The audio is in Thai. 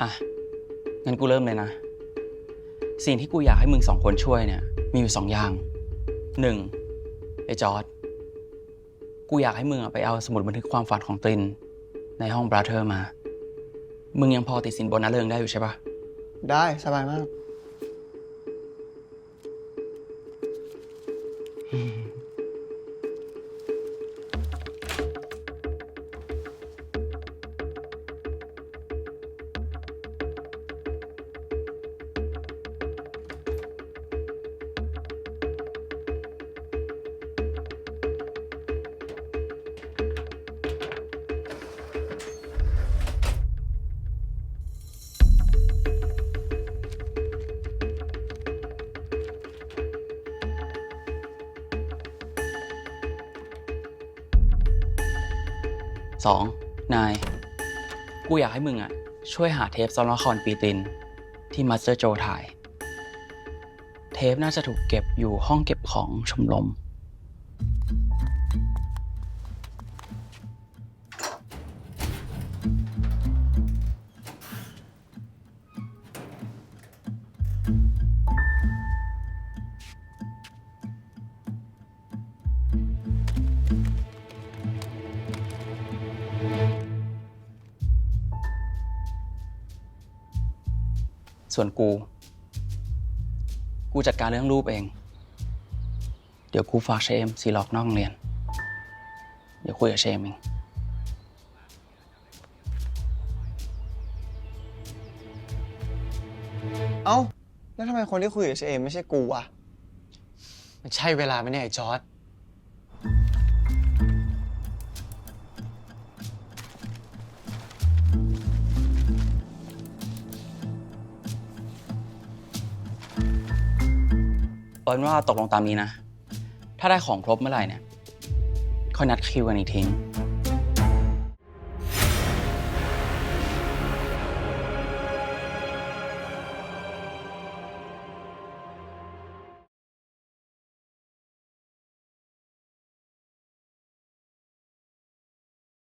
อะ งั้นกูเริ่มเลยนะ สิ่งที่กูอยากให้มึงสองคนช่วยเนี่ย มีอยู่สองอย่างหนึ่งไอ้จอร์ดกูอยากให้มึงอะไปเอาสมุดบันทึกความฝันของตริน ในห้องบราเธอร์มา มึงยังพอติดสินบนน้าเริงได้อยู่ใช่ปะได้สบายมาก สองนาย กูอยากให้มึงอะ ช่วยหาเทปซ้อมละครปีติน ที่มาสเตอร์โจถ่าย เทปน่าจะถูกเก็บอยู่ห้องเก็บของชมรม ส่วนกู กูจัดการเรื่องรูปเอง เดี๋ยวกูฝากเชมซีล็อกนอกโรงเรียน เดี๋ยวคุยกับเชมเองเอ้า แล้วทำไมคนที่คุยกับเชเอมไม่ใช่กูอะมันใช่เวลาไหมเนี่ยไอ้จอร์ด เอาเป็นว่าตกลงตามนี้นะ ถ้าได้ของครบเมื่อไหร่เนี่ยค่อยนัดคิวกันอีกที